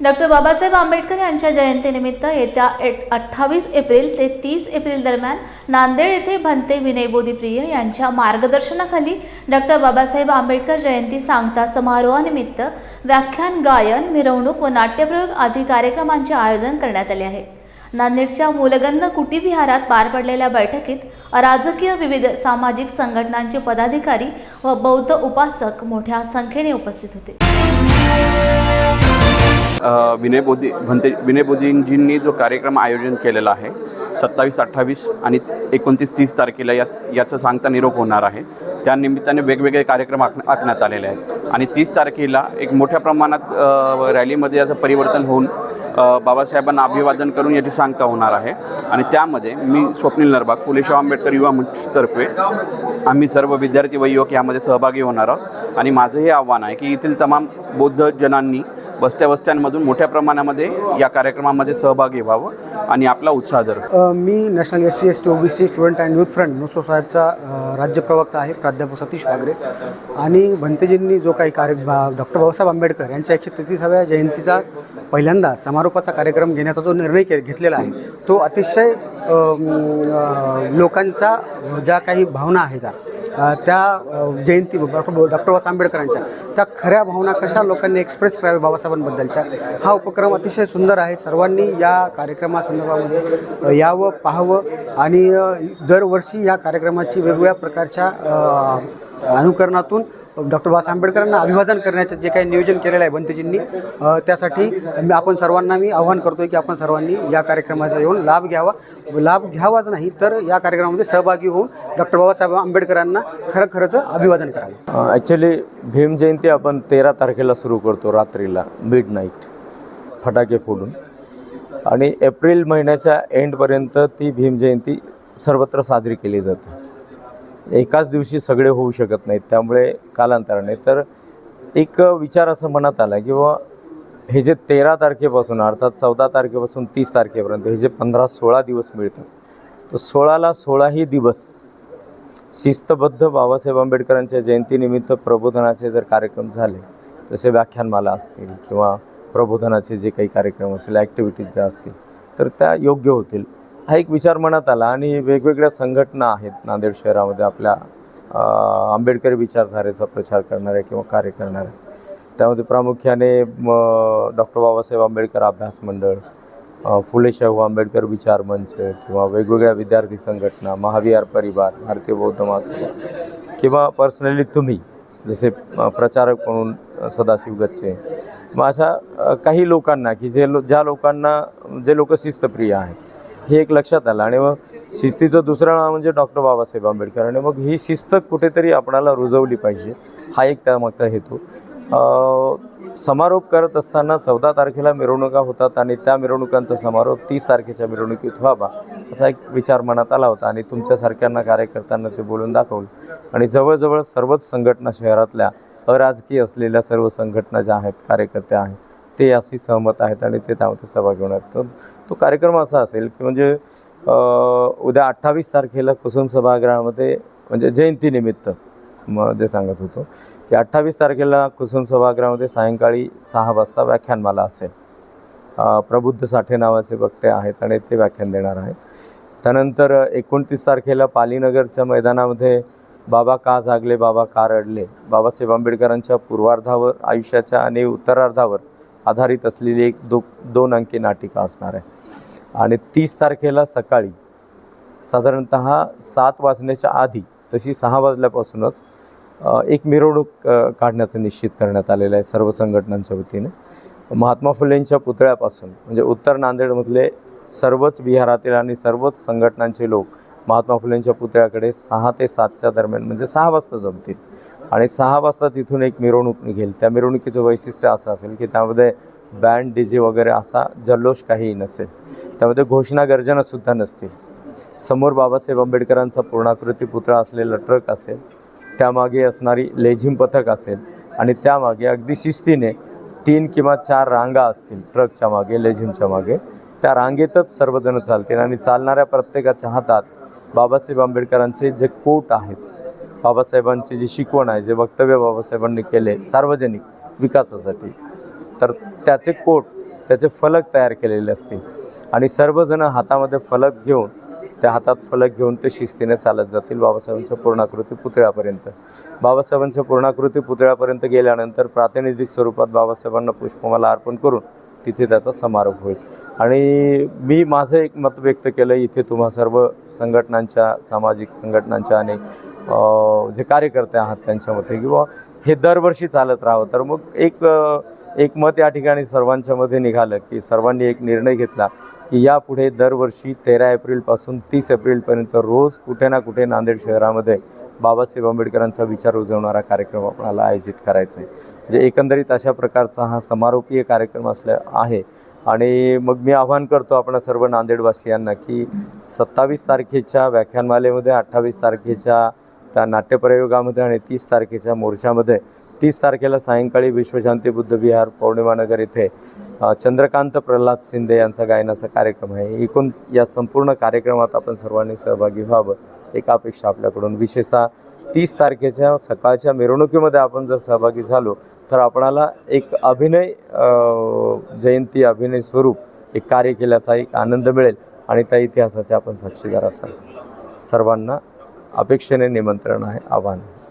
Doctor Babasaheb Ambedkar यांच्या जयंतीनिमित्त येत्या अठ्ठावीस एप्रिल ते तीस एप्रिल दरम्यान नांदेड येथे भंते विनय बोधीप्रिय यांच्या मार्गदर्शनाखाली डॉक्टर बाबासाहेब आंबेडकर जयंती सांगता समारोहानिमित्त व्याख्यान गायन मिरवणूक व नाट्यप्रयोग आदी कार्यक्रमांचे आयोजन करण्यात आले आहे. नांदेडच्या मूलगंध कुटीविहारात पार पडलेल्या बैठकीत राजकीय विविध सामाजिक संघटनांचे पदाधिकारी व बौद्ध उपासक मोठ्या संख्येने उपस्थित होते. विनय बोधी भंते विनय बोधींजींनी जो कार्यक्रम आयोजन केलेला आहे सत्तावीस अठ्ठावीस आणि एकोणतीस तीस तारखेला या याचं सांगता निरोप होणार आहे. त्या निमित्ताने वेगवेगळे कार्यक्रम आख आखण्यात आलेले आहेत. आणि तीस तारखेला एक मोठ्या प्रमाणात रॅलीमध्ये याचं परिवर्तन होऊन बाबासाहेबांना अभिवादन करून याची सांगता होणार आहे. आणि त्यामध्ये मी स्वप्नील नरबाग फुलेशाह आंबेडकर युवा मंचतर्फे आम्ही सर्व विद्यार्थी व युवक यामध्ये सहभागी होणार आहोत. आणि माझं हे आव्हान आहे की येथील तमाम बौद्ध जनांनी वस्त्या वस्त्यांमधून मोठ्या प्रमाणामध्ये या कार्यक्रमामध्ये सहभागी व्हावं आणि आपला उत्साह जर मी national S C S T O B C student and youth front नुसो साहेबचा राज्य प्रवक्ता आहे प्राध्यापक सतीश वागरे. आणि भंतेजींनी जो काही कार्य डॉक्टर बाबासाहेब आंबेडकर यांच्या एकशे तेहतीसाव्या जयंतीचा पहिल्यांदा समारोपाचा कार्यक्रम घेण्याचा जो निर्णय के घेतलेला आहे तो अतिशय लोकांचा ज्या काही भावना आहेत ज्या, त्या जयंती डॉक्टर बाबासाहेब आंबेडकरांच्या त्या खऱ्या भावना कशा लोकांनी एक्सप्रेस कराव्या बाबासाहेबांबद्दलच्या हा उपक्रम अतिशय सुंदर आहे. सर्वांनी या कार्यक्रमासंदर्भामध्ये यावं पाहावं आणि दरवर्षी या कार्यक्रमाची वेगवेगळ्या प्रकारच्या अनुकरणातून डॉक्टर बाबासाहेब आंबेडकरांना अभिवादन करण्याचं जे काही नियोजन केलेलं आहे बंतेजींनी त्यासाठी मी आपण सर्वांना मी आव्हान करतो की आपण सर्वांनी या कार्यक्रमाचा येऊन लाभ घ्यावा. लाभ घ्यावाच नाही तर या कार्यक्रमामध्ये सहभागी होऊन डॉक्टर बाबासाहेब आंबेडकरांना खरं खरंच अभिवादन करावं. ॲक्च्युली भीम जयंती आपण तेरा तारखेला सुरू करतो रात्रीला मिड नाईट फटाके फोडून. आणि एप्रिल महिन्याच्या एंडपर्यंत ती भीम जयंती सर्वत्र साजरी केली जाते. एकाच दिवशी सगळे होऊ शकत नाहीत त्यामुळे कालांतराने. तर एक विचार असं मनात आला की बाबा हे जे तेरा तारखेपासून अर्थात चौदा तारखेपासून तीस तारखेपर्यंत हे जे पंधरा सोळा दिवस मिळतात तर सोळाला सोळाही दिवस शिस्तबद्ध बाबासाहेब आंबेडकरांच्या जयंतीनिमित्त प्रबोधनाचे जर कार्यक्रम झाले जसे व्याख्यानमाला असतील किंवा प्रबोधनाचे जे काही कार्यक्रम असतील ॲक्टिव्हिटीज ज्या असतील तर त्या योग्य होतील. हा एक विचार मनात आला आणि वेगवेगळ्या संघटना आहेत नांदेड शहरामध्ये आपल्या आंबेडकरी विचारधारेचा प्रचार करणाऱ्या किंवा कार्य करणाऱ्या. त्यामध्ये प्रामुख्याने डॉक्टर बाबासाहेब आंबेडकर अभ्यास मंडळ फुले शाहू आंबेडकर विचार मंच किंवा वेगवेगळ्या विद्यार्थी संघटना महाविहार परिवार भारतीय बौद्ध महासभा किंवा पर्सनली तुम्ही जसे प्रचारक म्हणून सदाशिव गच्चे मग अशा काही लोकांना की जे लो ज्या लोकांना जे लोक शिस्तप्रिय आहेत हे एक लक्षात आलं. आणि मग शिस्तीचं दुसरं नाव म्हणजे डॉक्टर बाबासाहेब आंबेडकर. आणि मग ही शिस्त कुठेतरी आपणाला रुजवली पाहिजे हा एक त्यामागचा हेतू. समारोप करत असताना चौदा तारखेला मिरवणुका होतात आणि त्या मिरवणुकांचा समारोप तीस तारखेच्या मिरवणुकीत व्हावा असा एक विचार मनात आला होता आणि तुमच्यासारख्यांना कार्यकर्त्यांना ते बोलून दाखवलं. आणि जवळजवळ सर्वच संघटना शहरातल्या अराजकीय असलेल्या सर्व संघटना ज्या आहेत कार्यकर्त्या आहेत ते अशी सहमत आहेत आणि ते त्यामध्ये सहभागी होणार. तर तो कार्यक्रम असा असेल की म्हणजे उद्या अठ्ठावीस तारखेला कुसुम सभागृहामध्ये म्हणजे जयंतीनिमित्त म जे सांगत होतो की अठ्ठावीस तारखेला कुसुम सभागृहामध्ये सायंकाळी सहा वाजता व्याख्यानमाला असेल. प्रबुद्ध साठे नावाचे वक्ते आहेत आणि ते व्याख्यान देणार आहेत. त्यानंतर एकोणतीस तारखेला पालीनगरच्या मैदानामध्ये बाबा का जागले बाबा का रडले बाबासाहेब आंबेडकरांच्या पूर्वार्धावर आयुष्याच्या आणि उत्तरार्धावर आधारित असलेली एक दो दोन अंकी नाटिका असणार आहे. आणि तीस तारखेला सकाळी साधारणत सात वाजण्याच्या आधी तशी सहा वाजल्यापासूनच एक मिरवणूक काढण्याचं निश्चित करण्यात आलेलं आहे सर्व संघटनांच्या वतीने. महात्मा फुलेंच्या पुतळ्यापासून म्हणजे उत्तर नांदेडमधले सर्वच विहारातील आणि सर्वच संघटनांचे लोक महात्मा फुलेंच्या पुतळ्याकडे सहा ते सातच्या दरम्यान म्हणजे सहा वाजता जमतील. आणि सहा वाजता तिथून एक मिरवणूक निघेल. त्या मिरवणुकीचं वैशिष्ट्य असं असेल की त्यामध्ये बँड डी जे वगैरे असा जल्लोष काहीही नसेल. त्यामध्ये घोषणा गर्जनासुद्धा नसतील. समोर बाबासाहेब आंबेडकरांचा पूर्णाकृती पुतळा असलेला ट्रक असेल त्यामागे असणारी लेझिम पथक असेल आणि त्यामागे अगदी शिस्तीने तीन किंवा चार रांगा असतील ट्रकच्या मागे लेझिमच्या मागे. त्या रांगेतच सर्वजण चालतील आणि चालणाऱ्या प्रत्येकाच्या हातात बाबासाहेब आंबेडकरांचे जे कोट आहेत बाबासाहेबांची जी शिकवण आहे जे वक्तव्य बाबासाहेबांनी केले सार्वजनिक विकासासाठी तर त्याचे कोट त्याचे फलक तयार केलेले असतील. आणि सर्वजण हातामध्ये फलक घेऊन त्या हातात फलक घेऊन ते शिस्तीने चालत जातील बाबासाहेबांच्या पूर्णाकृती पुतळ्यापर्यंत. बाबासाहेबांच्या पूर्णाकृती पुतळ्यापर्यंत गेल्यानंतर प्रातिनिधिक स्वरूपात बाबासाहेबांना पुष्पमाला अर्पण करून तिथे त्याचा समारोप होईल. आणि मी माझं एक मत व्यक्त केलं इथे तुम्हा सर्व संघटनांच्या सामाजिक संघटनांच्या आणि जे कार्यकर्ते आहात त्यांच्यामध्ये किंवा हे दरवर्षी चालत राहावं. तर मग एक एक मत या ठिकाणी सर्वांच्यामध्ये निघालं की सर्वांनी एक निर्णय घेतला की यापुढे दरवर्षी तेरा एप्रिलपासून तीस एप्रिलपर्यंत रोज कुठे ना कुठे नांदेड शहरामध्ये बाबासाहेब आंबेडकरांचा विचार रुजवणारा कार्यक्रम आपणाला आयोजित करायचा आहे. म्हणजे एकंदरीत अशा प्रकारचा हा समारोपीय कार्यक्रम असल्या आहे. आणि मग मी आवाहन करतो आपण सर्व नांदेडवासियांना की सत्तावीस तारखेच्या व्याख्यानमालेमध्ये अठ्ठावीस तारखेच्या त्या नाट्यप्रयोगामध्ये आणि तीस तारखेच्या मोर्चामध्ये तीस तारखेला सायंकाळी विश्वशांती बुद्ध विहार पौर्णिमानगर येथे चंद्रकांत प्रल्हाद शिंदे यांचा गायनाचा कार्यक्रम आहे. एकूण या संपूर्ण कार्यक्रमात आपण सर्वांनी सहभागी व्हावं एक अपेक्षा आपल्याकडून. विशेषतः तीस तारखेच्या सकाळच्या मिरवणुकीमध्ये आपण जर सहभागी झालो तर आपणाला एक अभिनय जयंती अभिनय स्वरूप एक कार्य केल्याचा एक आनंद मिळेल आणि त्या इतिहासाचे आपण साक्षीदार असाल. सर्वांना अपेक्षेने निमंत्रण आहे. आव्हान आहे